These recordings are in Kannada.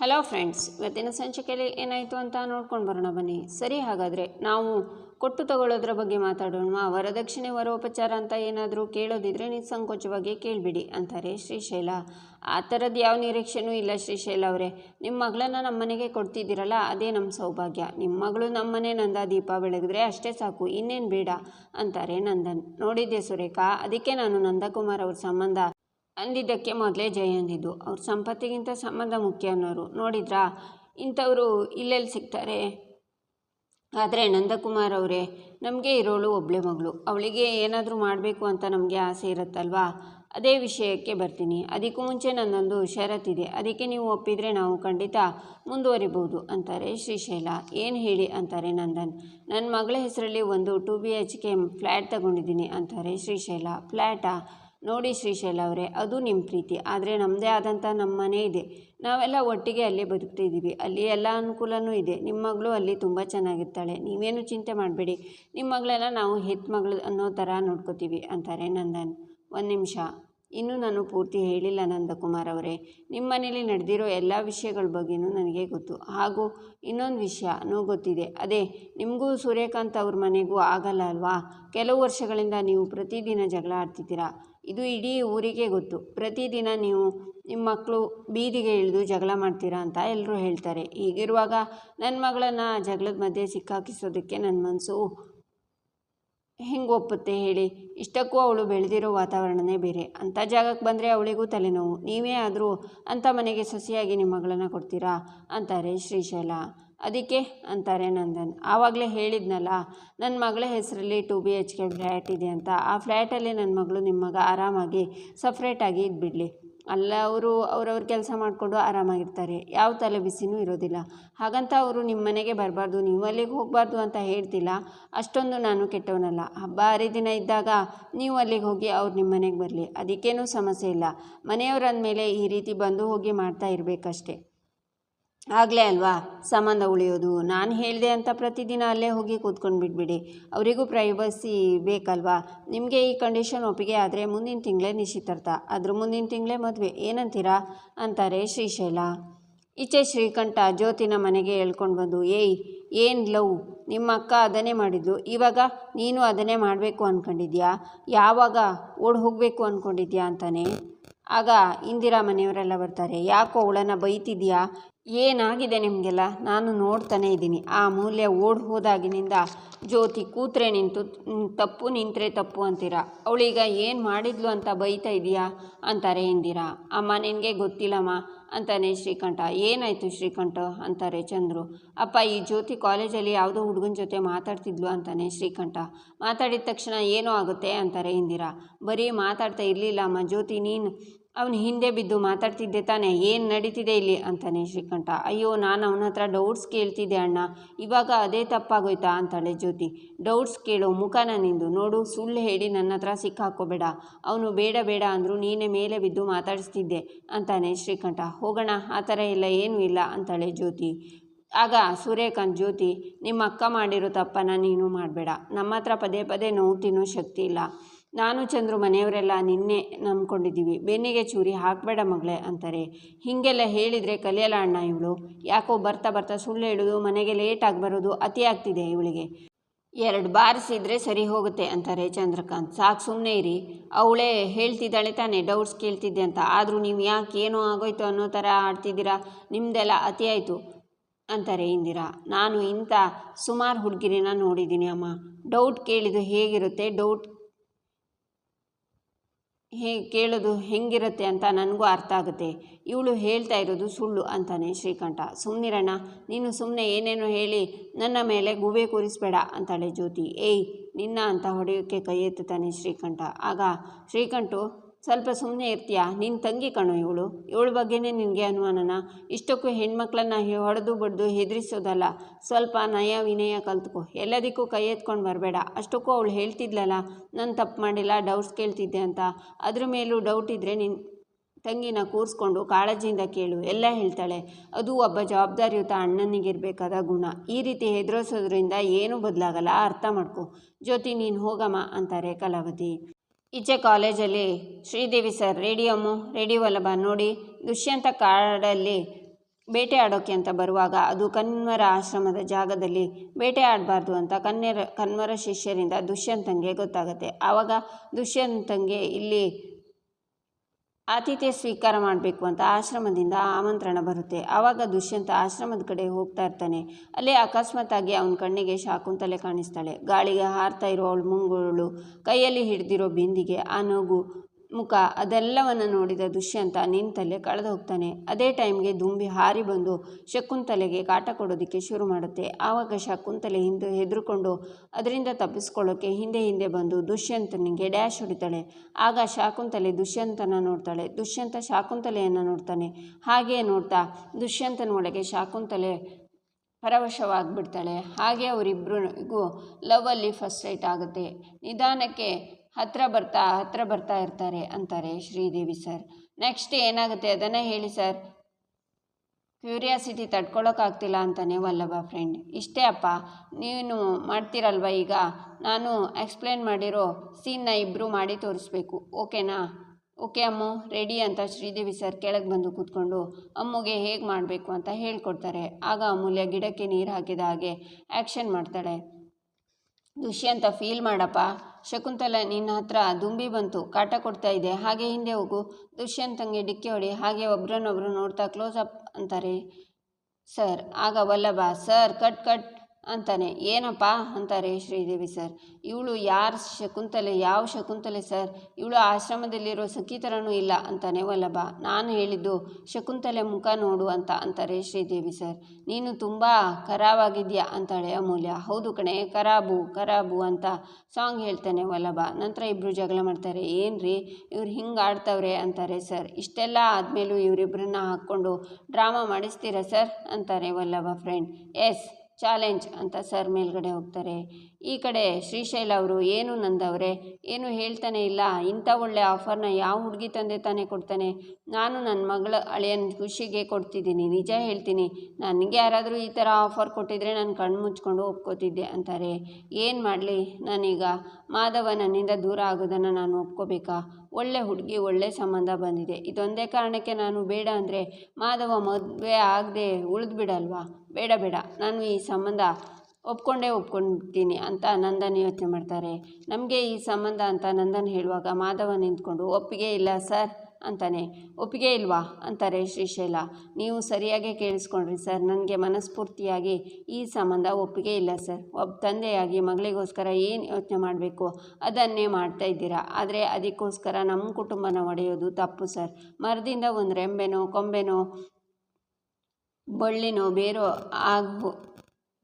ಹಲೋ ಫ್ರೆಂಡ್ಸ್ ಇವತ್ತಿನ ಸಂಚಿಕೆಯಲ್ಲಿ ಏನಾಯಿತು ಅಂತ ನೋಡ್ಕೊಂಡು ಬರೋಣ ಬನ್ನಿ. ಸರಿ, ಹಾಗಾದರೆ ನಾವು ಕೊಟ್ಟು ತಗೊಳ್ಳೋದ್ರ ಬಗ್ಗೆ ಮಾತಾಡೋಣ ವರದಕ್ಷಿಣೆ ವರೋಪಚಾರ ಅಂತ ಏನಾದರೂ ಕೇಳೋದಿದ್ರೆ ನಿಸ್ಸಂಕೋಚವಾಗಿ ಕೇಳಿಬಿಡಿ ಅಂತಾರೆ ಶ್ರೀಶೈಲ ಆ ಥರದ್ದು ಯಾವ ನಿರೀಕ್ಷೆನೂ ಇಲ್ಲ ಶ್ರೀಶೈಲ ಅವರೇ. ನಿಮ್ಮ ಮಗಳನ್ನ ನಮ್ಮ ಮನೆಗೆ ಕೊಡ್ತಿದ್ದೀರಲ್ಲ, ಅದೇ ನಮ್ಮ ಸೌಭಾಗ್ಯ. ನಿಮ್ಮ ಮಗಳು ನಮ್ಮ ಮನೆ ನಂದ ದೀಪ ಬೆಳಗಿದ್ರೆ ಅಷ್ಟೇ ಸಾಕು, ಇನ್ನೇನು ಬೇಡ ಅಂತಾರೆ ನಂದನ್. ನೋಡಿದ್ದೆ ಸುರೇಖಾ? ಅದಕ್ಕೆ ನಾನು ನಂದಕುಮಾರ್ ಅವ್ರ ಸಂಬಂಧ. ಅಂದಿದ್ದಕ್ಕೆ ಮೊದಲೇ ಜಯ ಅಂದಿದ್ದು. ಅವ್ರ ಸಂಪತ್ತಿಗಿಂತ ಸಂಬಂಧ ಮುಖ್ಯ ಅನ್ನೋರು. ನೋಡಿದ್ರಾ? ಇಂಥವರು ಇಲ್ಲೆಲ್ಲಿ ಸಿಗ್ತಾರೆ. ಆದರೆ ನಂದಕುಮಾರ್ ಅವರೇ, ನಮಗೆ ಇರೋಳು ಒಬ್ಬಳೆ ಮಗಳು. ಅವಳಿಗೆ ಏನಾದರೂ ಮಾಡಬೇಕು ಅಂತ ನಮಗೆ ಆಸೆ ಇರುತ್ತಲ್ವಾ? ಅದೇ ವಿಷಯಕ್ಕೆ ಬರ್ತೀನಿ. ಅದಕ್ಕೂ ಮುಂಚೆ ನನ್ನೊಂದು ಷರತ್ತಿದೆ ಅದಕ್ಕೆ ನೀವು ಒಪ್ಪಿದರೆ ನಾವು ಖಂಡಿತ ಮುಂದುವರಿಬಹುದು ಅಂತಾರೆ ಶ್ರೀಶೈಲ ಏನು ಹೇಳಿ ಅಂತಾರೆ ನಂದನ್? ನನ್ನ ಮಗಳ ಹೆಸರಲ್ಲಿ ಒಂದು two B H K flat ತಗೊಂಡಿದ್ದೀನಿ ಅಂತಾರೆ ಶ್ರೀಶೈಲ ಫ್ಲ್ಯಾಟಾ? ನೋಡಿ ಶ್ರೀಶೈಲ ಅವರೇ, ಅದು ನಿಮ್ಮ ಪ್ರೀತಿ. ಆದರೆ ನಮ್ಮದೇ ಆದಂಥ ನಮ್ಮ ಮನೆ ಇದೆ. ನಾವೆಲ್ಲ ಒಟ್ಟಿಗೆ ಅಲ್ಲೇ ಬದುಕ್ತಿದ್ದೀವಿ. ಅಲ್ಲಿ ಎಲ್ಲ ಅನುಕೂಲನೂ ಇದೆ. ನಿಮ್ಮ ಮಗಳು ಅಲ್ಲಿ ತುಂಬ ಚೆನ್ನಾಗಿರ್ತಾಳೆ. ನೀವೇನು ಚಿಂತೆ ಮಾಡಬೇಡಿ. ನಿಮ್ಮ ಮಗಳೆಲ್ಲ ನಾವು ಹೆತ್ ಮಗಳು ಅನ್ನೋ ಥರ ನೋಡ್ಕೋತೀವಿ ಅಂತಾರೆ ನಂದನ್. ಒಂದು ನಿಮಿಷ. ಇನ್ನೂ ನಾನು ಪೂರ್ತಿ ಹೇಳಿಲ್ಲ ನಂದಕುಮಾರ್ ಅವರೇ. ನಿಮ್ಮ ಮನೇಲಿ ನಡೆದಿರೋ ಎಲ್ಲ ವಿಷಯಗಳ ಬಗ್ಗೆನೂ ನನಗೆ ಗೊತ್ತು. ಹಾಗೂ ಇನ್ನೊಂದು ವಿಷಯನೂ ಗೊತ್ತಿದೆ. ಅದೇ, ನಿಮಗೂ ಸೂರ್ಯಕಾಂತ್ ಅವ್ರ ಮನೆಗೂ ಆಗಲ್ಲ ಅಲ್ವಾ? ಕೆಲವು ವರ್ಷಗಳಿಂದ ನೀವು ಪ್ರತಿದಿನ ಜಗಳ ಆಡ್ತಿದ್ದೀರಾ? ಇದು ಇಡೀ ಊರಿಗೆ ಗೊತ್ತು. ಪ್ರತಿದಿನ ನೀವು ನಿಮ್ಮ ಮಕ್ಕಳು ಬೀದಿಗೆ ಇಳಿದು ಜಗಳ ಮಾಡ್ತೀರಾ ಅಂತ ಎಲ್ಲರೂ ಹೇಳ್ತಾರೆ. ಹೀಗಿರುವಾಗ ನನ್ನ ಮಗಳನ್ನು ಜಗಳದ ಮಧ್ಯೆ ಸಿಕ್ಕಾಕಿಸೋದಕ್ಕೆ ನನ್ನ ಮನಸ್ಸು ಹೆಂಗೆ ಒಪ್ಪುತ್ತೆ ಹೇಳಿ. ಇಷ್ಟಕ್ಕೂ ಅವಳು ಬೆಳೆದಿರೋ ವಾತಾವರಣನೇ ಬೇರೆ. ಅಂಥ ಜಾಗಕ್ಕೆ ಬಂದರೆ ಅವಳಿಗೂ ತಲೆನೋವು. ನೀವೇ ಆದರೂ ಅಂಥ ಮನೆಗೆ ಸೊಸೆಯಾಗಿ ನಿಮ್ಮ ಮಗಳನ್ನು ಕೊಡ್ತೀರಾ? ಅಂತಾರೆ ಶ್ರೀಶೈಲ. ಅದಕ್ಕೆ ಅಂತಾರೆ ನಂದನ್. ಆವಾಗಲೇ ಹೇಳಿದ್ನಲ್ಲ ನನ್ನ ಮಗಳ ಹೆಸರಲ್ಲಿ two B H K flat ಇದೆ ಅಂತ. ಆ ಫ್ಲ್ಯಾಟಲ್ಲಿ ನನ್ನ ಮಗಳು ನಿಮ್ಮ ಮಗ ಆರಾಮಾಗಿ ಸಪ್ರೇಟಾಗಿ ಇದ್ಬಿಡಲಿ. ಅಲ್ಲ, ಅವರು ಅವ್ರವ್ರ ಕೆಲಸ ಮಾಡಿಕೊಂಡು ಆರಾಮಾಗಿರ್ತಾರೆ. ಯಾವ ತಲೆ ಬಿಸಿನೂ ಇರೋದಿಲ್ಲ. ಹಾಗಂತ ಅವರು ನಿಮ್ಮ ಮನೆಗೆ ಬರಬಾರ್ದು, ನೀವು ಅಲ್ಲಿಗೆ ಹೋಗಬಾರ್ದು ಅಂತ ಹೇಳ್ತಿಲ್ಲ. ಅಷ್ಟೊಂದು ನಾನು ಕೆಟ್ಟವನಲ್ಲ. ಹಬ್ಬ ಹರಿದಿನ ಇದ್ದಾಗ ನೀವು ಅಲ್ಲಿಗೆ ಹೋಗಿ ಅವ್ರು ನಿಮ್ಮ ಮನೆಗೆ ಬರಲಿ. ಅದಕ್ಕೇನೂ ಸಮಸ್ಯೆ ಇಲ್ಲ. ಮನೆಯವರಾದ ಅಂದಮೇಲೆ ಈ ರೀತಿ ಬಂದು ಹೋಗಿ ಮಾಡ್ತಾ ಇರಬೇಕಷ್ಟೆ. ಆಗಲೇ ಅಲ್ವಾ? ಸಂಬಂಧ ಉಳಿಯೋದು. ನಾನು ಹೇಳಿದೆ ಅಂತ ಪ್ರತಿದಿನ ಅಲ್ಲೇ ಹೋಗಿ ಕೂತ್ಕೊಂಡು ಬಿಟ್ಬಿಡಿ ಅವರಿಗೂ ಪ್ರೈವಸಿ ಬೇಕಲ್ವಾ? ನಿಮಗೆ ಈ ಕಂಡೀಷನ್ ಒಪ್ಪಿಗೆ ಆದರೆ ಮುಂದಿನ ತಿಂಗಳೇ ನಿಶ್ಚಿತಾರ್ಥ. ಅದ್ರ ಮುಂದಿನ ತಿಂಗಳೇ ಮದುವೆ. ಏನಂತೀರಾ? ಅಂತಾರೆ ಶ್ರೀಶೈಲ. ಈಚೆ ಶ್ರೀಕಂಠ ಜ್ಯೋತಿನ ಮನೆಗೆ ಹೇಳ್ಕೊಂಡು ಬಂದು, ಏಯ್, ಏನು ಲವ್? ನಿಮ್ಮ ಅಕ್ಕ ಅದನ್ನೇ ಮಾಡಿದ್ಲು. ಇವಾಗ ನೀನು ಅದನ್ನೇ ಮಾಡಬೇಕು ಅಂದ್ಕೊಂಡಿದ್ಯಾ ಯಾವಾಗ ಓಡ್ ಹೋಗಬೇಕು ಅಂದ್ಕೊಂಡಿದ್ಯಾ ಅಂತಾನೆ. ಆಗ ಇಂದಿರಾ ಮನೆಯವರೆಲ್ಲ ಬರ್ತಾರೆ, ಯಾಕೋ ಅವಳನ್ನು ಬೈತಿದ್ಯಾ? ಏನಾಗಿದೆ ನಿಮಗೆಲ್ಲ? ನಾನು ನೋಡ್ತಾನೇ ಇದ್ದೀನಿ. ಆ ಮೂಲ್ಯ ಓಡ್ ಹೋದಾಗಿನಿಂದ ಜ್ಯೋತಿ ಕೂತ್ರೆ ನಿಂತು ತಪ್ಪು ನಿಂತರೆ ತಪ್ಪು ಅಂತೀರಾ? ಅವಳೀಗ ಏನು ಮಾಡಿದ್ಲು ಅಂತ ಬೈತಾ ಇದೆಯಾ ಅಂತಾರೆ ಇಂದಿರಾ. ಅಮ್ಮ, ನಿನಗೆ ಗೊತ್ತಿಲ್ಲಮ್ಮ, ಅಂತಾನೆ ಶ್ರೀಕಂಠ. ಏನಾಯಿತು ಶ್ರೀಕಂಠ? ಅಂತಾರೆ ಚಂದ್ರು. ಅಪ್ಪ, ಈ ಜ್ಯೋತಿ ಕಾಲೇಜಲ್ಲಿ ಯಾವುದೋ ಹುಡುಗನ ಜೊತೆ ಮಾತಾಡ್ತಿದ್ಲು ಅಂತಾನೆ ಶ್ರೀಕಂಠ. ಮಾತಾಡಿದ ತಕ್ಷಣ ಏನೋ ಆಗುತ್ತೆ, ಅಂತಾರೆ ಇಂದಿರಾ. ಬರೀ ಮಾತಾಡ್ತಾ ಇರಲಿಲ್ಲ ಅಮ್ಮ ಜ್ಯೋತಿ, ನೀನು ಅವನು ಹಿಂದೆ ಬಿದ್ದು ಮಾತಾಡ್ತಿದ್ದೆ ತಾನೆ, ಏನು ನಡೀತಿದೆ ಇಲ್ಲಿ? ಅಂತಾನೆ ಶ್ರೀಕಂಠ. ಅಯ್ಯೋ, ನಾನು ಅವನ ಹತ್ರ ಡೌಟ್ಸ್ ಕೇಳ್ತಿದ್ದೆ ಅಣ್ಣ. ಇವಾಗ ಅದೇ ತಪ್ಪಾಗೋಯ್ತಾ? ಅಂತಾಳೆ ಜ್ಯೋತಿ. ಡೌಟ್ಸ್ ಕೇಳೋ ಮುಖನ ನಿಂದು ನೋಡು, ಸುಳ್ಳು ಹೇಳಿ ನನ್ನ ಹತ್ರ ಸಿಕ್ಕಾಕೋಬೇಡ ಅವನು ಬೇಡ ಬೇಡ ಅಂದರು ನೀನೇ ಮೇಲೆ ಬಿದ್ದು ಮಾತಾಡಿಸ್ತಿದ್ದೆ, ಅಂತಾನೆ ಶ್ರೀಕಂಠ. ಹೋಗೋಣ, ಆ ಥರ ಇಲ್ಲ ಏನೂ ಇಲ್ಲ, ಅಂತಾಳೆ ಜ್ಯೋತಿ. ಆಗ ಸೂರ್ಯಕಾಂತ್, ಜ್ಯೋತಿ, ನಿಮ್ಮ ಅಕ್ಕ ಮಾಡಿರೋ ತಪ್ಪನ್ನು ನೀನು ಮಾಡಬೇಡ. ನಮ್ಮ ಹತ್ರ ಪದೇ ಪದೇ ನೋವು ತಿನ್ನೋ ಶಕ್ತಿ ಇಲ್ಲ. ನಾನು, ಚಂದ್ರು ಮನೆಯವರೆಲ್ಲ ನಿನ್ನೆ ನಂಬ್ಕೊಂಡಿದ್ದೀವಿ. ಬೆನ್ನಿಗೆ ಚೂರಿ ಹಾಕಬೇಡ ಮಗಳೇ ಅಂತಾರೆ. ಹೀಗೆಲ್ಲ ಹೇಳಿದರೆ ಕಲಿಯಲ್ಲ ಅಣ್ಣ ಇವಳು. ಯಾಕೋ ಬರ್ತಾ ಬರ್ತಾ ಸುಳ್ಳು ಹೇಳೋದು, ಮನೆಗೆ ಲೇಟಾಗಿ ಬರೋದು ಅತಿ ಆಗ್ತಿದೆ ಇವಳಿಗೆ. ಎರಡು ಬಾರಿಸಿದರೆ ಸರಿ ಹೋಗುತ್ತೆ ಅಂತಾರೆ ಚಂದ್ರಕಾಂತ್. ಸಾಕು ಸುಮ್ಮನೆ ಇರಿ. ಅವಳೇ ಹೇಳ್ತಿದ್ದಾಳೆ ತಾನೇ ಡೌಟ್ಸ್ ಕೇಳ್ತಿದ್ದೆ ಅಂತ. ಆದರೂ ನೀವು ಯಾಕೆ ಏನೋ ಆಗೋಯ್ತು ಅನ್ನೋ ಥರ ಆಡ್ತಿದ್ದೀರಾ? ನಿಮ್ಮದೆಲ್ಲ ಅತಿ ಆಯಿತು ಅಂತಾರೆ ಇಂದಿರಾ. ನಾನು ಇಂಥ ಸುಮಾರು ಹುಡುಗಿರಿನ ನೋಡಿದ್ದೀನಿ ಅಮ್ಮ. ಡೌಟ್ ಕೇಳಿದ್ದು ಹೇಗಿರುತ್ತೆ? ಡೌಟ್ ಹೇ, ಕೇಳೋದು ಹೆಂಗಿರುತ್ತೆ ಅಂತ ನನಗೂ ಅರ್ಥ ಆಗುತ್ತೆ. ಇವಳು ಹೇಳ್ತಾ ಇರೋದು ಸುಳ್ಳು ಅಂತಾನೆ ಶ್ರೀಕಂಠ. ಸುಮ್ಮನಿರಣ್ಣ ನೀನು ಸುಮ್ಮನೆ ಏನೇನೋ ಹೇಳಿ, ನನ್ನ ಮೇಲೆ ಗುಬೆ ಕೂರಿಸ್ಬೇಡ ಅಂತಾಳೆ ಜ್ಯೋತಿ. ಏಯ್, ನಿನ್ನ ಅಂತ ಹೊಡೆಯೋಕ್ಕೆ ಕೈ ಎತ್ತುತ್ತಾನೆ ಶ್ರೀಕಂಠ. ಆಗ ಶ್ರೀಕಂಠು ಸ್ವಲ್ಪ ಸುಮ್ಮನೆ ಇರ್ತೀಯಾ? ನಿನ್ನ ತಂಗಿ ಕಣೋ ಇವಳು. ಇವಳ ಬಗ್ಗೆನೇ ನಿನಗೆ ಅನುಮಾನನ? ಇಷ್ಟಕ್ಕೂ ಹೆಣ್ಮಕ್ಳನ್ನ ಹೊಡೆದು ಬಡ್ದು ಹೆದರಿಸೋದಲ್ಲ. ಸ್ವಲ್ಪ ನಯ ವಿನಯ ಕಲ್ತ್ಕೊ. ಎಲ್ಲದಕ್ಕೂ ಕೈ ಎತ್ಕೊಂಡು ಬರಬೇಡ. ಅಷ್ಟಕ್ಕೂ ಅವಳು ಹೇಳ್ತಿದ್ಲಲ್ಲ, ನಾನು ತಪ್ಪು ಮಾಡಿಲ್ಲ, ಡೌಟ್ಸ್ ಕೇಳ್ತಿದ್ದೆ ಅಂತ. ಅದ್ರ ಮೇಲೂ ಡೌಟ್ ಇದ್ದರೆ ನಿನ್ನ ತಂಗಿನ ಕೂರಿಸ್ಕೊಂಡು ಕಾಳಜಿಯಿಂದ ಕೇಳು. ಎಲ್ಲ ಹೇಳ್ತಾಳೆ. ಅದು ಒಬ್ಬ ಜವಾಬ್ದಾರಿಯುತ ಅಣ್ಣನಿಗಿರಬೇಕಾದ ಗುಣ. ಈ ರೀತಿ ಹೆದರಿಸೋದ್ರಿಂದ ಏನೂ ಬದಲಾಗಲ್ಲ. ಅರ್ಥ ಮಾಡ್ಕೊ. ಜ್ಯೋತಿ ನೀನು ಹೋಗಮ್ಮ ಅಂತಾರೆ ಕಲಾವತಿ. ಈಚೆ ಕಾಲೇಜಲ್ಲಿ ಶ್ರೀದೇವಿ ಸರ್ ರೇಡಿಯೋಮು ರೇಡಿಯೋ ವಲ್ಲಭ ನೋಡಿ ದುಷ್ಯಂತ ಕಾಡಲ್ಲಿ ಬೇಟೆ ಆಡೋಕ್ಕೆ ಅಂತ ಬರುವಾಗ ಅದು ಕನ್ವರ ಆಶ್ರಮದ ಜಾಗದಲ್ಲಿ ಬೇಟೆ ಆಡಬಾರ್ದು ಅಂತ ಕನ್ಯರ ಕನ್ವರ ಶಿಷ್ಯರಿಂದ ದುಷ್ಯಂತಂಗೆ ಗೊತ್ತಾಗುತ್ತೆ. ಆವಾಗ ದುಷ್ಯಂತಂಗೆ ಇಲ್ಲಿ ಆತಿಥ್ಯ ಸ್ವೀಕಾರ ಮಾಡಬೇಕು ಅಂತ ಆಶ್ರಮದಿಂದ ಆಮಂತ್ರಣ ಬರುತ್ತೆ. ಆವಾಗ ದುಷ್ಯಂತ ಆಶ್ರಮದ ಕಡೆ ಹೋಗ್ತಾ ಇರ್ತಾನೆ. ಅಲ್ಲೇ ಅಕಸ್ಮಾತ್ತಾಗಿ ಅವನ ಕಣ್ಣಿಗೆ ಶಾಕುಂತಲೆ ಕಾಣಿಸ್ತಾಳೆ. ಗಾಳಿಗೆ ಹಾರ್ತಾ ಇರೋ ಅವಳು ಮುಂಗುಳು ಕೈಯಲ್ಲಿ ಹಿಡಿದಿರೋ ಬಿಂದಿಗೆ ಆ ನಗು ಮುಖ ಅದೆಲ್ಲವನ್ನು ನೋಡಿದ ದುಷ್ಯಂತ ನಿಂತಲ್ಲೇ ಕಳೆದು ಹೋಗ್ತಾನೆ. ಅದೇ ಟೈಮ್ಗೆ ದುಂಬಿ ಹಾರಿ ಬಂದು ಶಕುಂತಲೆಗೆ ಕಾಟ ಕೊಡೋದಕ್ಕೆ ಶುರು ಮಾಡುತ್ತೆ. ಆವಾಗ ಶಕುಂತಲೆ ಹಿಂದೆ ಹೆದರ್ಕೊಂಡು ಅದರಿಂದ ತಪ್ಪಿಸ್ಕೊಳ್ಳೋಕ್ಕೆ ಹಿಂದೆ ಹಿಂದೆ ಬಂದು ದುಷ್ಯಂತನಿಗೆ ಡ್ಯಾಶ್ ಹೊಡಿತಾಳೆ. ಆಗ ಶಾಕುಂತಲೆ ದುಷ್ಯಂತನ ನೋಡ್ತಾಳೆ. ದುಷ್ಯಂತ ಶಾಕುಂತಲೆಯನ್ನು ನೋಡ್ತಾನೆ. ಹಾಗೆ ನೋಡ್ತಾ ದುಷ್ಯಂತನ ಒಳಗೆ ಶಾಕುಂತಲೆ ಪರವಶವಾಗಿಬಿಡ್ತಾಳೆ. ಹಾಗೆ ಅವರಿಬ್ಬರಿಗೂ ಲವ್ವಲ್ಲಿ ಫಸ್ಟ್ ರೈಟ್ ಆಗುತ್ತೆ. ನಿಧಾನಕ್ಕೆ ಹತ್ತಿರ ಬರ್ತಾ ಹತ್ತಿರ ಬರ್ತಾ ಇರ್ತಾರೆ ಅಂತಾರೆ ಶ್ರೀದೇವಿ ಸರ್. ನೆಕ್ಸ್ಟ್ ಏನಾಗುತ್ತೆ ಅದನ್ನೇ ಹೇಳಿ ಸರ್. ಕ್ಯೂರಿಯಾಸಿಟಿ ತಡ್ಕೊಳ್ಳೋಕ್ಕಾಗ್ತಿಲ್ಲ ಅಂತಾನೆ ವಲ್ಲಭ ಫ್ರೆಂಡ್ ಇಷ್ಟೇ ಅಪ್ಪ, ನೀನು ಮಾಡ್ತೀರಲ್ವ ಈಗ? ನಾನು ಎಕ್ಸ್ಪ್ಲೇನ್ ಮಾಡಿರೋ ಸೀನ್ನ ಇಬ್ಬರು ಮಾಡಿ ತೋರಿಸ್ಬೇಕು. ಓಕೆನಾ ಓಕೆ ಅಮ್ಮು ರೆಡಿ ಅಂತ ಶ್ರೀದೇವಿ ಸರ್ ಕೆಳಗೆ ಬಂದು ಕೂತ್ಕೊಂಡು, ಅಮ್ಮುಗೆ ಹೇಗೆ ಮಾಡಬೇಕು ಅಂತ ಹೇಳ್ಕೊಡ್ತಾರೆ. ಆಗ ಅಮೂಲ್ಯ ಗಿಡಕ್ಕೆ ನೀರು ಹಾಕಿದ ಹಾಗೆ ಆ್ಯಕ್ಷನ್ ಮಾಡ್ತಾಳೆ. ದುಷ್ಯಂತ ಫೀಲ್ ಮಾಡಪ್ಪ. ಶಕುಂತಲ ನಿನ್ನ ಹತ್ರ ದುಂಬಿ ಬಂತು, ಕಾಟ ಕೊಡ್ತಾ ಇದೆ, ಹಾಗೆ ಹಿಂದೆ ಹೋಗು. ದುಷ್ಯಂತಂಗೆ ಡಿಕ್ಕಿ ಹೊಡಿ, ಹಾಗೆ ಒಬ್ರನ್ನೊಬ್ರು ನೋಡ್ತಾ ಕ್ಲೋಸ್ ಅಪ್ ಅಂತಾರೆ. ಸರ್, ಆಗ ವಲ್ಲಭ, ಸರ್, ಕಟ್ ಕಟ್. ಅಂತಾನೆ. ಏನಪ್ಪ ಅಂತಾರೆ ಶ್ರೀದೇವಿ ಸರ್. ಇವಳು ಯಾರು ಶಕುಂತಲೆ, ಯಾವ ಶಕುಂತಲೆ ಸರ್? ಇವಳು ಆಶ್ರಮದಲ್ಲಿರೋ ಸಖಿತರನೂ ಇಲ್ಲ ಅಂತಾನೆ ವಲ್ಲಭ. ನಾನು ಹೇಳಿದ್ದು, ಶಕುಂತಲೆ ಮುಖ ನೋಡು ಅಂತ ಅಂತಾರೆ ಶ್ರೀದೇವಿ ಸರ್. ನೀನು ತುಂಬ ಖರಾವಾಗಿದ್ಯಾ ಅಂತಾಳೆ ಅಮೂಲ್ಯ. ಹೌದು ಕಣೆ, ಖರಾಬು ಖರಾಬು ಅಂತ ಸಾಂಗ್ ಹೇಳ್ತಾನೆ ವಲ್ಲಭ. ನಂತರ ಇಬ್ಬರು ಜಗಳ ಮಾಡ್ತಾರೆ. ಏನ್ರಿ, ಇವ್ರು ಹಿಂಗೆ ಆಡ್ತವ್ರೆ ಅಂತಾರೆ ಸರ್. ಇಷ್ಟೆಲ್ಲ ಆದಮೇಲೂ ಇವರಿಬ್ಬರನ್ನ ಹಾಕ್ಕೊಂಡು ಡ್ರಾಮಾ ಮಾಡಿಸ್ತೀರಾ ಸರ್? ಅಂತಾರೆ ವಲ್ಲಭ ಫ್ರೆಂಡ್. ಎಸ್ ಚಾಲೆಂಜ್ ಅಂತ ಸರ್ ಮೇಲ್ಗಡೆ ಹೋಗ್ತಾರೆ. ಈ ಕಡೆ ಶ್ರೀಶೈಲ ಅವರು, ಏನು ನಂದವರೇ ಏನು ಹೇಳ್ತಾನೆ ಇಲ್ಲ. ಇಂಥ ಒಳ್ಳೆ ಆಫರ್ನ ಯಾವ ಹುಡುಗಿ ತಂದೆ ತಾನೇ ಕೊಡ್ತಾನೆ? ನಾನು ನನ್ನ ಮಗಳ ಅಳಿಯನ ಖುಷಿಗೆ ಕೊಡ್ತಿದ್ದೀನಿ. ನಿಜ ಹೇಳ್ತೀನಿ. ನನಗೆ ಯಾರಾದರೂ ಈ ಥರ ಆಫರ್ ಕೊಟ್ಟಿದ್ರೆ ನಾನು ಕಣ್ಣು ಮುಚ್ಕೊಂಡು ಒಪ್ಕೋತಿದ್ದೆ ಅಂತಾರೆ. ಏನು ಮಾಡಲಿ? ನಾನೀಗ ಮಾಧವ ನನ್ನಿಂದ ದೂರ ಆಗೋದನ್ನು ನಾನು ಒಪ್ಕೋಬೇಕಾ? ಒಳ್ಳೆ ಹುಡುಗಿ, ಒಳ್ಳೆ ಸಂಬಂಧ ಬಂದಿದೆ. ಇದೊಂದೇ ಕಾರಣಕ್ಕೆ ನಾನು ಬೇಡ ಅಂದರೆ ಮಾಧವ ಮದುವೆ ಆಗದೆ ಉಳಿದು ಬಿಡಲ್ವಾ? ಬೇಡ ಬೇಡ. ನಾನು ಈ ಸಂಬಂಧ ಒಪ್ಕೊಂಡೇ ಒಪ್ಕೊಳ್ತೀನಿ ಅಂತ ನಂದನ್ ಯೋಚನೆ ಮಾಡ್ತಾರೆ. ನಮಗೆ ಈ ಸಂಬಂಧ ಅಂತ ನಂದನ್ ಹೇಳುವಾಗ ಮಾಧವ ನಿಂತ್ಕೊಂಡು ಒಪ್ಪಿಗೆ ಇಲ್ಲ, ಸರ್. ಅಂತಾನೆ. ಒಪ್ಪಿಗೆ ಇಲ್ವಾ? ಅಂತಾರೆ ಶ್ರೀಶೈಲ ನೀವು ಸರಿಯಾಗಿ ಕೇಳಿಸ್ಕೊಂಡ್ರಿ ಸರ್. ನನಗೆ ಮನಸ್ಫೂರ್ತಿಯಾಗಿ ಈ ಸಂಬಂಧ ಒಪ್ಪಿಗೆ ಇಲ್ಲ ಸರ್. ಒಬ್ಬ ತಂದೆಯಾಗಿ ಮಗಳಿಗೋಸ್ಕರ ಏನು ಯೋಚನೆ ಮಾಡಬೇಕು? ಅದನ್ನೇ ಮಾಡ್ತಾ ಇದ್ದೀರಾ. ಆದರೆ ಅದಕ್ಕೋಸ್ಕರ ನಮ್ಮ ಕುಟುಂಬನ ಒಡೆಯೋದು ತಪ್ಪು ಸರ್. ಮರದಿಂದ ಒಂದು ರೆಂಬೆನೋ ಕೊಂಬೆನೋ, ಬಳ್ಳಿನೋ ಬೇರೋ ಆಗ್ಬೋ,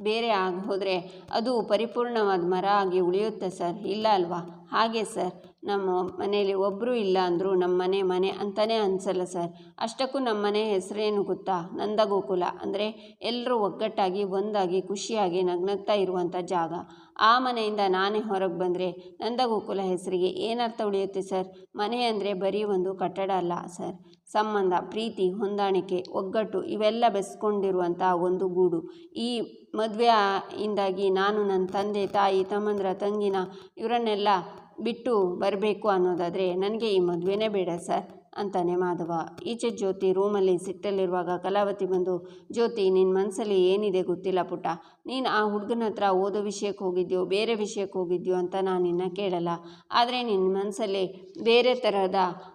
ಬೇರೆ ಆಗಿ ಹೋದರೆ ಅದು ಪರಿಪೂರ್ಣವಾದ ಮರ ಆಗಿ ಉಳಿಯುತ್ತೆ ಸರ್? ಇಲ್ಲ ಅಲ್ವಾ? ಹಾಗೆ ಸರ್. ನಮ್ಮ ಮನೆಯಲ್ಲಿ ಒಬ್ಬರು ಇಲ್ಲ ಅಂದರೂ ನಮ್ಮ ಮನೆ ಮನೆ ಅಂತಲೇ ಅನಿಸಲ್ಲ ಸರ್. ಅಷ್ಟಕ್ಕೂ ನಮ್ಮ ಮನೆ ಹೆಸರೇನು ಗೊತ್ತಾ? ನಂದಗೋಕುಲ. ಅಂದರೆ ಎಲ್ಲರೂ ಒಗ್ಗಟ್ಟಾಗಿ, ಒಂದಾಗಿ, ಖುಷಿಯಾಗಿ ನಗ್ನಗ್ತಾ ಇರುವಂಥ ಜಾಗ. ಆ ಮನೆಯಿಂದ ನಾನೇ ಹೊರಗೆ ಬಂದರೆ ನಂದಗೋಕುಲ ಹೆಸರಿಗೆ ಏನರ್ಥ ಉಳಿಯುತ್ತೆ ಸರ್? ಮನೆ ಅಂದರೆ ಬರೀ ಒಂದು ಕಟ್ಟಡ ಅಲ್ಲ ಸರ್. ಸಂಬಂಧ, ಪ್ರೀತಿ, ಹೊಂದಾಣಿಕೆ, ಒಗ್ಗಟ್ಟು ಇವೆಲ್ಲ ಬೆಸ್ಕೊಂಡಿರುವಂಥ ಒಂದು ಗೂಡು. ಈ ಮದುವೆ ಇಂದಾಗಿ ನಾನು ನನ್ನ ತಂದೆ, ತಾಯಿ, ತಮ್ಮಂದ್ರ ತಂಗಿನ ಇವರನ್ನೆಲ್ಲ ಬಿಟ್ಟು ಬರಬೇಕು ಅನ್ನೋದಾದರೆ ನನಗೆ ಈ ಮದುವೆನೇ ಬೇಡ ಸರ್ ಅಂತಾನೆ ಮಾಧವ. ಈಚೆ ಜ್ಯೋತಿ ರೂಮಲ್ಲಿ ಸಿಟ್ಟಲ್ಲಿರುವಾಗ ಕಲಾವತಿ ಬಂದು, ಜ್ಯೋತಿ ನಿನ್ನ ಮನಸ್ಸಲ್ಲಿ ಏನಿದೆ ಗೊತ್ತಿಲ್ಲ ಪುಟ್ಟ. ನೀನು ಆ ಹುಡುಗನ ಹತ್ರ ಓದೋ ವಿಷಯಕ್ಕೆ ಹೋಗಿದ್ಯೋ, ಬೇರೆ ವಿಷಯಕ್ಕೆ ಹೋಗಿದ್ಯೋ ಅಂತ ನಾನು ನಿನ್ನ ಕೇಳಲ್ಲ. ಆದರೆ ನಿನ್ನ ಮನಸ್ಸಲ್ಲಿ ಬೇರೆ ತರಹದ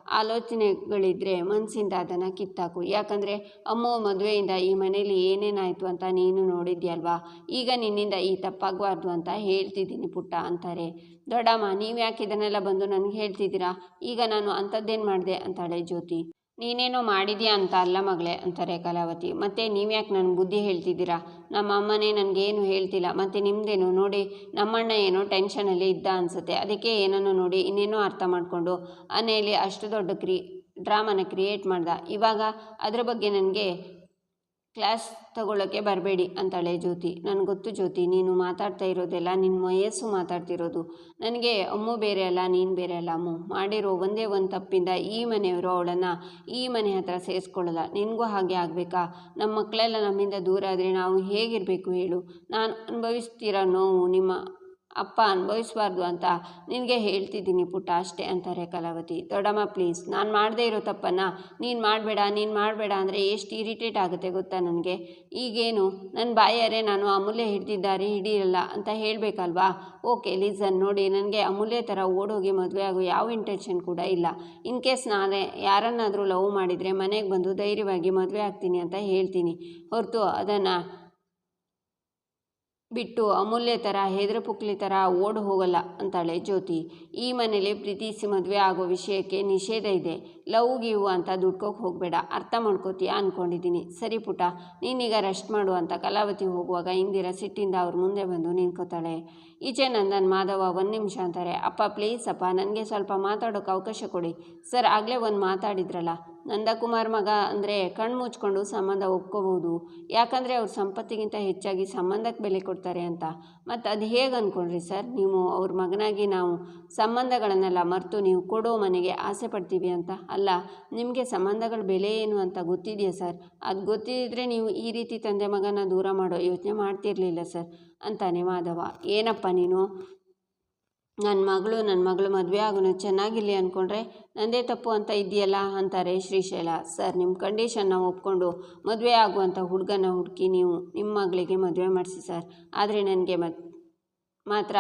ಆಲೋಚನೆಗಳಿದ್ದರೆ ಮನಸ್ಸಿಂದ ಅದನ್ನು ಕಿತ್ತಾಕು. ಯಾಕಂದರೆ ಅಮ್ಮ ಮದುವೆಯಿಂದ ಈ ಮನೇಲಿ ಏನೇನಾಯಿತು ಅಂತ ನೀನು ನೋಡಿದ್ಯಲ್ವಾ? ಈಗ ನಿನ್ನಿಂದ ಈ ತಪ್ಪಾಗಬಾರ್ದು ಅಂತ ಹೇಳ್ತಿದ್ದೀನಿ ಪುಟ್ಟ ಅಂತಾರೆ. ದೊಡ್ಡಮ್ಮ ನೀವು ಯಾಕೆ ಇದನ್ನೆಲ್ಲ ಬಂದು ನನಗೆ ಹೇಳ್ತಿದ್ದೀರಾ? ಈಗ ನಾನು ಅಂಥದ್ದೇನು ಮಾಡಿದೆ ಅಂತಾಳೆ ಜ್ಯೋತಿ. ನೀನೇನೋ ಮಾಡಿದ್ಯಾ ಅಂತ ಅಲ್ಲ ಮಗಳೇ, ಅಂತಾರೆ ಕಲಾವತಿ. ಮತ್ತೆ ನೀವು ಯಾಕೆ ನನ್ನ ಬುದ್ಧಿ ಹೇಳ್ತಿದ್ದೀರಾ? ನಮ್ಮ ಅಮ್ಮನೇ ನನಗೇನು ಹೇಳ್ತಿಲ್ಲ. ಮತ್ತು ನಿಮ್ಮದೇನು ನೋಡಿ, ನಮ್ಮಣ್ಣ ಏನೋ ಟೆನ್ಷನಲ್ಲಿ ಇದ್ದ ಅನಿಸುತ್ತೆ. ಅದಕ್ಕೆ ಏನನ್ನೋ ನೋಡಿ, ಇನ್ನೇನೋ ಅರ್ಥ ಮಾಡಿಕೊಂಡು ಅನೇಲಿ ಅಷ್ಟು ದೊಡ್ಡ ಕ್ರಿ, ಡ್ರಾಮಾನ ಕ್ರಿಯೇಟ್ ಮಾಡ್ದ. ಇವಾಗ ಅದ್ರ ಬಗ್ಗೆ ನನಗೆ ಕ್ಲಾಸ್ ತಗೊಳ್ಳೋಕ್ಕೆ ಬರಬೇಡಿ ಅಂತಾಳೆ ಜ್ಯೋತಿ. ನನಗೆ ಗೊತ್ತು ಜ್ಯೋತಿ, ನೀನು ಮಾತಾಡ್ತಾ ಇರೋದೆಲ್ಲ ನಿನ್ನ ವಯಸ್ಸು ಮಾತಾಡ್ತಿರೋದು. ನನಗೆ ಅಮ್ಮು ಬೇರೆ ಅಲ್ಲ, ನೀನು ಬೇರೆ ಅಲ್ಲ ಅಮ್ಮು. ಮಾಡಿರೋ ಒಂದೇ ಒಂದು ತಪ್ಪಿಂದ ಈ ಮನೆಯವರು ಅವಳನ್ನು ಈ ಮನೆ ಹತ್ರ ಸೇರಿಸ್ಕೊಳ್ಳಲ್ಲ. ನಿನಗೂ ಹಾಗೆ ಆಗಬೇಕಾ? ನಮ್ಮ ಮಕ್ಕಳೆಲ್ಲ ನಮ್ಮಿಂದ ದೂರ ಆದರೆ ನಾವು ಹೇಗಿರಬೇಕು ಹೇಳು. ನಾನು ಅನುಭವಿಸ್ತಿರೋ ನೋವು ನಿಮ್ಮ ಅಪ್ಪ ಅನುಭವಿಸ್ಬಾರ್ದು ಅಂತ ನಿನಗೆ ಹೇಳ್ತಿದ್ದೀನಿ ಪುಟ್ಟ ಅಷ್ಟೇ ಅಂತಾರೆ ಕಲಾವತಿ. ದೊಡ್ಡಮ್ಮ ಪ್ಲೀಸ್ ನಾನು ಮಾಡದೇ ಇರೋ ತಪ್ಪನ್ನು ನೀನು ಮಾಡಬೇಡ ನೀನು ಮಾಡಬೇಡ ಅಂದರೆ ಎಷ್ಟು ಇರಿಟೇಟ್ ಆಗುತ್ತೆ ಗೊತ್ತಾ ನನಗೆ? ಈಗೇನು? ನನ್ನ ಬಾಯಾರೇ ನಾನು ಅಮೂಲ್ಯ ಹಿಡ್ದಿದ್ದಾರೆ, ಹಿಡಿಯಲ್ಲ ಅಂತ ಹೇಳಬೇಕಲ್ವಾ? ಓಕೆ ಲೀಸನ್ ನೋಡಿ, ನನಗೆ ಅಮೂಲ್ಯ ಥರ ಓಡೋಗಿ ಮದುವೆ ಆಗೋ ಯಾವ ಇಂಟೆನ್ಷನ್ ಕೂಡ ಇಲ್ಲ. ಇನ್ ಕೇಸ್ ನಾನೇ ಯಾರನ್ನಾದರೂ ಲವ್ ಮಾಡಿದರೆ ಮನೆಗೆ ಬಂದು ಧೈರ್ಯವಾಗಿ ಮದುವೆ ಆಗ್ತೀನಿ ಅಂತ ಹೇಳ್ತೀನಿ. ಹೊರತು ಅದನ್ನು ಬಿಟ್ಟು ಅಮೂಲ್ಯ ಥರ ಹೆದ್ರ ಪುಕ್ಲಿ ಥರ ಓಡ್ ಹೋಗಲ್ಲ ಅಂತಾಳೆ ಜ್ಯೋತಿ. ಈ ಮನೇಲಿ ಪ್ರೀತಿಸಿ ಮದುವೆ ಆಗೋ ವಿಷಯಕ್ಕೆ ನಿಷೇಧ ಇದೆ. ಲವ್ ಗಿವ್ ಅಂತ ದುಡ್ಕೋಕೆ ಹೋಗಬೇಡ. ಅರ್ಥ ಮಾಡ್ಕೋತೀಯ ಅಂದ್ಕೊಂಡಿದ್ದೀನಿ ಸರಿ ಪುಟ, ನೀನೀಗ ರೆಸ್ಟ್ ಮಾಡು ಅಂತ ಕಲಾವತಿ ಹೋಗುವಾಗ ಇಂದಿರ ಸಿಟ್ಟಿಂದ ಅವ್ರ ಮುಂದೆ ಬಂದು ನಿಂತ್ಕೋತಾಳೆ. ಈಚೆ ನಂದನ್ ಮಾಧವ ಒಂದು ನಿಮಿಷ ಅಂತಾರೆ, ಅಪ್ಪ ಪ್ಲೀಸ್ ಅಪ್ಪ, ನನಗೆ ಸ್ವಲ್ಪ ಮಾತಾಡೋಕೆ ಅವಕಾಶ ಕೊಡಿ. ಸರ್, ಆಗಲೇ ಒಂದು ಮಾತಾಡಿದ್ರಲ್ಲ. ನಂದಕುಮಾರ್ ಮಗ ಅಂದರೆ ಕಣ್ಣು ಮುಚ್ಕೊಂಡು ಸಂಬಂಧ ಒಪ್ಕೋಬೋದು. ಯಾಕಂದರೆ ಅವ್ರ ಸಂಪತ್ತಿಗಿಂತ ಹೆಚ್ಚಾಗಿ ಸಂಬಂಧಕ್ಕೆ ಬೆಲೆ ಕೊಡ್ತಾರೆ ಅಂತ. ಮತ್ತು ಅದು ಹೇಗೆ ಅಂದ್ಕೊಂಡ್ರಿ ಸರ್? ನೀವು ಅವ್ರ ಮಗನಾಗಿ ನಾವು ಸಂಬಂಧಗಳನ್ನೆಲ್ಲ ಮರೆತು ನೀವು ಕೊಡೋ ಮನೆಗೆ ಆಸೆ ಪಡ್ತೀವಿ ಅಂತ? ಅಲ್ಲ, ನಿಮಗೆ ಸಂಬಂಧಗಳ ಬೆಲೆ ಏನು ಅಂತ ಗೊತ್ತಿದೆಯಾ ಸರ್? ಅದು ಗೊತ್ತಿದ್ದರೆ ನೀವು ಈ ರೀತಿ ತಂದೆ ಮಗನ ದೂರ ಮಾಡೋ ಯೋಚನೆ ಮಾಡ್ತಿರ್ಲಿಲ್ಲ ಸರ್. ಅಂತಾನೆ ಮಾಧವ, ಏನಪ್ಪ ನೀನು? ನನ್ನ ಮಗಳು ನನ್ನ ಮಗಳು ಮದುವೆ ಆಗೋನು ಚೆನ್ನಾಗಿರಲಿ ಅಂದ್ಕೊಂಡ್ರೆ ನಂದೇ ತಪ್ಪು ಅಂತ ಇದೆಯಲ್ಲ ಅಂತಾರೆ ಶ್ರೀಶೈಲ. ಸರ್ ನಿಮ್ಮ ಕಂಡೀಷನ್ನ ಒಪ್ಕೊಂಡು ಮದುವೆ ಆಗುವಂಥ ಹುಡುಗನ ಹುಡುಕಿ ನೀವು ನಿಮ್ಮ ಮಗಳಿಗೆ ಮದುವೆ ಮಾಡಿಸಿ ಸರ್. ಆದರೆ ನನಗೆ ಮತ್ ಮಾತ್ರ.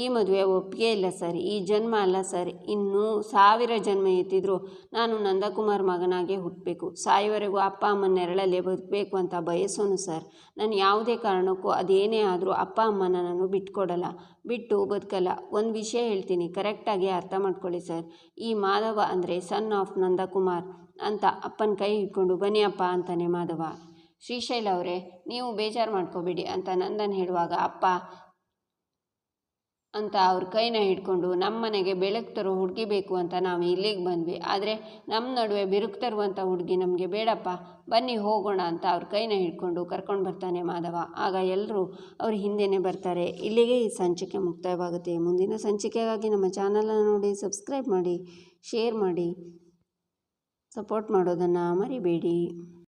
ಈ ಮದುವೆ ಒಪ್ಪಿಗೆ ಇಲ್ಲ ಸರ್. ಈ ಜನ್ಮ ಅಲ್ಲ ಸರ್. ಇನ್ನೂ ಸಾವಿರ ಜನ್ಮ ಎತ್ತಿದ್ರು. ನಾನು ನಂದಕುಮಾರ್ ಮಗನಾಗೆ ಹುಟ್ಟಬೇಕು ಸಾಯುವರೆಗೂ ಅಪ್ಪ ಅಮ್ಮನ ನೆರಳಲ್ಲೇ ಬದುಕಬೇಕು ಅಂತ ಬಯಸೋನು ಸರ್. ನಾನು ಯಾವುದೇ ಕಾರಣಕ್ಕೂ ಅದೇನೇ ಆದರೂ ಅಪ್ಪ ಅಮ್ಮನ ನಾನು ಬಿಟ್ಕೊಡಲ್ಲ. ಬಿಟ್ಟು ಬದುಕಲ್ಲ. ಒಂದು ವಿಷಯ ಹೇಳ್ತೀನಿ. ಕರೆಕ್ಟಾಗಿ ಅರ್ಥ ಮಾಡ್ಕೊಳ್ಳಿ ಸರ್. ಈ ಮಾಧವ ಅಂದರೆ ಸನ್ ಆಫ್ ನಂದಕುಮಾರ್ ಅಂತ ಅಪ್ಪನ ಕೈ ಹಿಡ್ಕೊಂಡು ಬನ್ನಿ ಅಪ್ಪ ಅಂತಾನೆ ಮಾಧವ. ಶ್ರೀಶೈಲ ಅವರೇ, ನೀವು ಬೇಜಾರು ಮಾಡ್ಕೋಬೇಡಿ ಅಂತ ನಂದನ್ ಹೇಳುವಾಗ, ಅಪ್ಪ ಅಂತ ಅವ್ರ ಕೈನ ಹಿಡ್ಕೊಂಡು ನಮ್ಮ ಮನೆಗೆ ಬೆಳಕು ತರೋ ಹುಡುಗಿ ಬೇಕು ಅಂತ ನಾವು ಇಲ್ಲಿಗೆ ಬಂದ್ವಿ. ಆದರೆ ನಮ್ಮ ನಡುವೆ ಬಿರುಕು ತರುವಂಥ ಹುಡುಗಿ ನಮಗೆ ಬೇಡಪ್ಪ, ಬನ್ನಿ ಹೋಗೋಣ ಅಂತ ಅವ್ರ ಕೈನ ಹಿಡ್ಕೊಂಡು ಕರ್ಕೊಂಡು ಬರ್ತಾನೆ ಮಾಧವ. ಆಗ ಎಲ್ಲರೂ ಅವ್ರ ಹಿಂದೆನೇ ಬರ್ತಾರೆ. ಇಲ್ಲಿಗೆ ಈ ಸಂಚಿಕೆ ಮುಕ್ತಾಯವಾಗುತ್ತೆ. ಮುಂದಿನ ಸಂಚಿಕೆಗಾಗಿ ನಮ್ಮ ಚಾನಲನ್ನು ನೋಡಿ, ಸಬ್ಸ್ಕ್ರೈಬ್ ಮಾಡಿ, ಶೇರ್ ಮಾಡಿ, ಸಪೋರ್ಟ್ ಮಾಡೋದನ್ನು ಮರಿಬೇಡಿ.